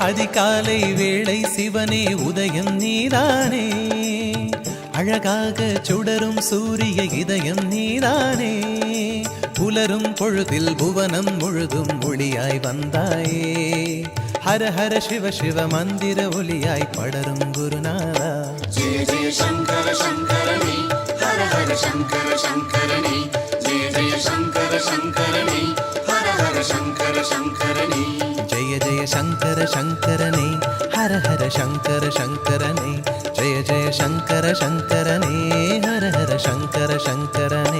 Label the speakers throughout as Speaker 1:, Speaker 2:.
Speaker 1: அதிகாலை வேளை சிவனே உதயம் நீதானே. அழகாக சுடரும் சூரிய இதயம் நீதானே. புலரும் பொழுதில் புவனம் முழுதும் ஒளியாய் வந்தாயே. ஹர ஹர சிவ சிவ மந்திர ஒளியாய் படரும் குருநாதா.
Speaker 2: ஜெய ஜெய சங்கர சங்கரணி ஹர ஹர சங்கர சங்கரணி ஜெய ஜெய சங்கர சங்கரணி ஹர ஹர
Speaker 1: சங்கர சங்கரணி சங்கர சங்கரனே ஹர ஹர சங்கர சங்கரனே ஜெய ஜெய சங்கர சங்கரனே ஹர ஹர சங்கர சங்கரனே.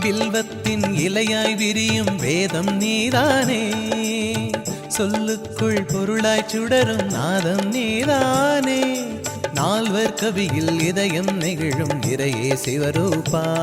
Speaker 1: வில்வத்தின் இலையாய் விரியும் வேதம் நீதானே. சொல்லுக்குள் பொருளாய் சுடரும் நாதம் நீதானே. நால்வர் கவியில் இதயம் நெகிழும் இறையே சிவரூபா.